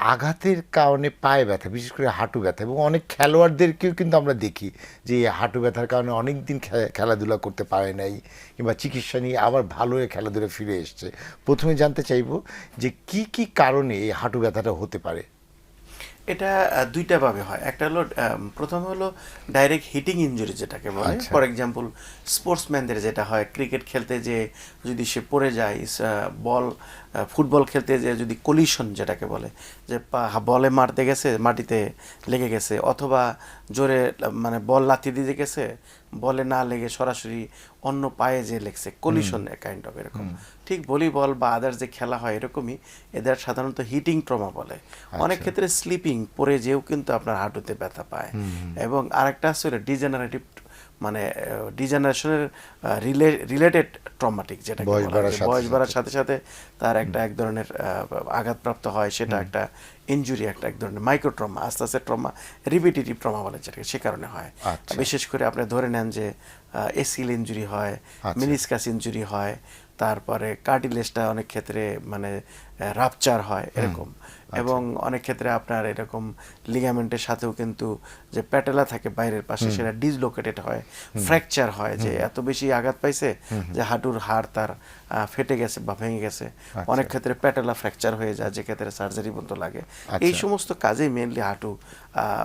আঘাতের কারণে পায়ে ব্যথা বিশেষ করে হাঁটু ব্যথা এবং অনেক খেলোয়াড়দেরকেও কিন্তু আমরা দেখি যে হাঁটু ব্যথার কারণে অনেক দিন খেলাধুলা করতে পারে নাই কিংবা চিকিৎসা নিয়ে আবার ভালো হয়ে খেলাধুলা ফিরে এসছে। প্রথমে জানতে চাইব যে কি কি কারণে এই হাঁটু ব্যথাটা হতে পারে? এটা আহ, দুইটা ভাবে হয়। একটা হলো প্রথম হলো ডাইরেক্ট হিটিং ইনজুরি যেটাকে বলে। ফর এক্সাম্পল স্পোর্টসম্যানদের যেটা হয় ক্রিকেট খেলতে যে যদি সে পড়ে যায় বল ফুটবল খেলতে যে যদি কলিশন যেটাকে বলে যে পা- বলে মারতে গেছে মাটিতে লেগে গেছে অথবা জোরে মানে বল লাথি দিয়ে গেছে বলে না লেগে সরাসরি অন্য পায়ে যে লেগছে কলিশন কাইন্ড অফ এরকম। ঠিক ভলিবল বা আদার যে খেলা হয় এরকমই এদের সাধারণত হিটিং ট্রমা বলে। অনেক ক্ষেত্রে স্লিপিং পরে যেও কিন্তু আপনার হাঁটুতে ব্যথা পায়। এবং আরেকটা আছে ডিজেনারেটিভ মানে ডিজেনারেশনের রিলেটেড ট্রমাটিক যেটা বয়স বাড়ার সাথে সাথে। তার একটা এক ধরনের আঘাতপ্রাপ্ত হয় সেটা একটা ইনজুরি একটা এক ধরনের মাইক্রো ট্রমা আস্তে আস্তে ট্রমা রিপিটেটিভ ট্রমা বলে যেটাকে সে কারণে হয় আচ্ছা। বিশেষ করে আপনি ধরে নেন যে এসিল ইনজুরি হয় আচ্ছা। মিনিসকাস ইনজুরি হয় তারপরে কার্টিলেজটা অনেক ক্ষেত্রে মানে রাপচার হয় এরকম আচ্ছা। এবং অনেক ক্ষেত্রে আপনার এরকম লিগামেন্টের সাথেও কিন্তু যে প্যাটেলা থাকে বাইরের পাশে সেটা ডিসলোকেটেড হয় ফ্র্যাকচার হয় যে এত বেশি আঘাত পাইছে যে হাঁটুর হাড় তার ফেটে গেছে বা ভেঙে গেছে। অনেক ক্ষেত্রে প্যাটেলা ফ্র্যাকচার হয়ে যায় যে ক্ষেত্রে সার্জারি পর্যন্ত লাগে। এই আচ্ছা। সমস্ত কাজেই মেনলি হাঁটু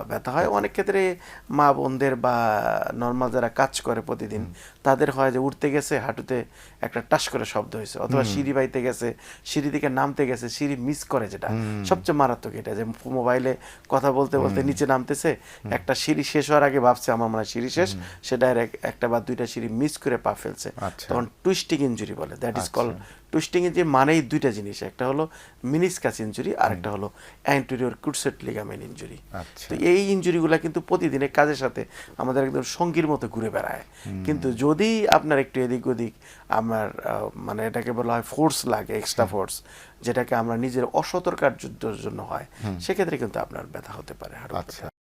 ব্যথা হয়। অনেক ক্ষেত্রে মা বোনদের বা নর্মাল যারা কাজ করে প্রতিদিন তাদের হয় যে উঠতে গেছে হাঁটুতে একটা টাস করে শব্দ হয়েছে অথবা সিঁড়ি বাইতে গেছে সিঁড়ি থেকে নামতে গেছে সিঁড়ি মিস করে যেটা। সবচেয়ে মারাত্মক এটা যে মোবাইলে কথা বলতে বলতে নিচে নামতেছে একটা সিঁড়ি শেষ হওয়ার আগে ভাবছে আমার মনে হয় সিঁড়ি শেষ সে ডাইরেক্ট একটা বা দুইটা সিঁড়ি মিস করে পা ফেলছে। আচ্ছা। তখন টুইস্টিং ইঞ্জুরি বলে that is call twisting injury মানেই দুইটা জিনিস একটা হলো মিনিসকাস ইনজুরি আর একটা হলো অ্যান্টেরিয়র কুটসেট লিগামেন্ট ইনজুরি। তো এই ইনজুরিগুলো কিন্তু প্রতিদিনের কাজের সাথে আমাদের একদম সঙ্গীর মতো ঘুরে বেড়ায়। কিন্তু যদি আপনার একটু এদিক ওদিক আমার মানে এটাকে বলা হয় ফোর্স লাগে এক্সট্রা ফোর্স যেটাকে আমরা নিজের অসতর্কার যুদ্ধের জন্য হয় সেক্ষেত্রে কিন্তু আপনার ব্যথা হতে পারে আচ্ছা।